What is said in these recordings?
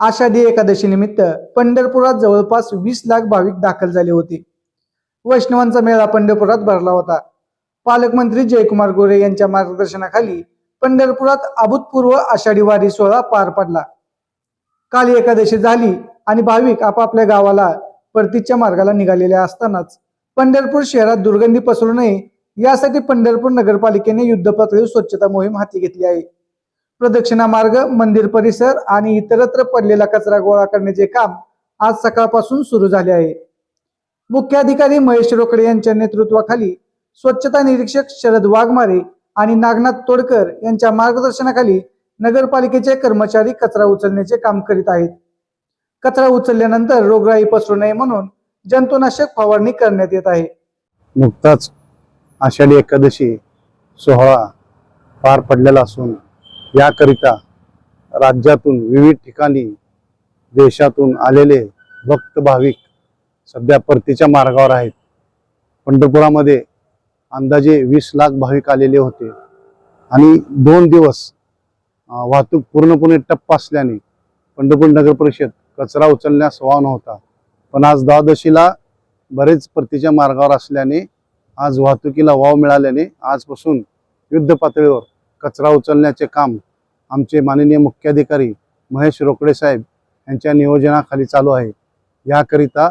आषाढी एकादशी निमित्त पंढरपुरात जवळपास वीस लाख भाविक दाखल झाले होते. वैष्णवांचा मेळा पंढरपुरात भरला होता. पालकमंत्री जयकुमार गोरे यांच्या मार्गदर्शनाखाली पंढरपुरात अभूतपूर्व आषाढी वारी सोहळा पार पडला. काल एकादशी झाली आणि भाविक आपापल्या गावाला परतीच्या मार्गाला निघालेले असतानाच पंढरपूर शहरात दुर्गंधी पसरू नये यासाठी पंढरपूर नगरपालिकेने युद्धपातळीवर स्वच्छता मोहीम हाती घेतली आहे. प्रदक्षिणा मार्ग मंदिर परिसर आणि इतरत्र पडलेला कचरा गोळा करण्याचे काम आज सकाळपासून सुरू झाले आहे. मुख्याधिकारी महेश रोकडे यांच्या नेतृत्वाखाली स्वच्छता निरीक्षक शरद वाघमारे आणि नागनाथ तोडकर यांच्या मार्गदर्शनाखाली नगरपालिकेचे कर्मचारी कचरा उचलण्याचे काम करीत आहेत. कचरा उचलल्यानंतर रोगराई पसरू नये म्हणून जंतुनाशक फवारणी करण्यात येत आहे. नुकताच आषाढी एकादशी सोहळा पार पडलेला असून याकरिता राज्यातून विविध ठिकाणी देशातून आलेले भक्त भाविक सध्या परतीच्या मार्गावर आहेत. पंढरपुरामध्ये अंदाजे वीस लाख भाविक आलेले होते. आणि दोन दिवस वाहतूक पूर्णपणे टप्प असल्याने पंढरपूर नगर परिषद कचरा उचलण्यास वाव नव्हता. पण आज द्वादशीला बरेच परतीच्या मार्गावर असल्याने आज वाहतुकीला वाव मिळाल्याने आजपासून युद्ध पातळीवर कचरा उचलण्याचे काम आमचे माननीय मुख्याधिकारी महेश रोकडे साहेब यांच्या नियोजनाखाली चालू आहे. याकरिता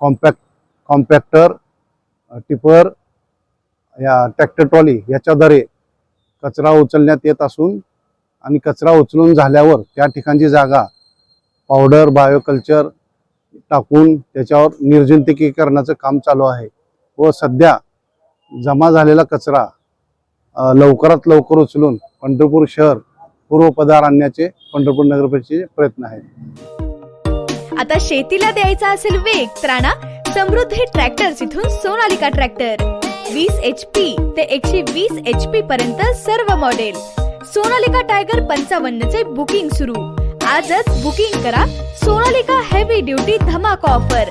कॉम्पॅक्ट कॉम्पॅक्टर टिपर या ट्रॅक्टर ट्रॉली याच्याद्वारे कचरा उचलण्यात येत असून आणि कचरा उचलून झाल्यावर त्या ठिकाणची जागा पावडर बायोकल्चर टाकून त्याच्यावर निर्जंतुकीकरणाचं काम चालू आहे. व सध्या जमा झालेला कचरा लवकरात लवकर उचलून पंढरपूर शहर पूर्वपदार आणण्याचे पंढरपूर नगरपरिषदेचे प्रयत्न आहेत. आता शेतीला द्यायचा असेल वेग त्राणा समृद्धी ट्रॅक्टर्स इथून सोनालिका ट्रॅक्टर. वीस एच पी ते एकशे वीस एच पी पर्यंत सर्व मॉडेल सोनालिका टायगर पंचावन्न चे बुकिंग सुरू. आजच बुकिंग करा सोनालिका हेवी ड्युटी धमाका ऑफर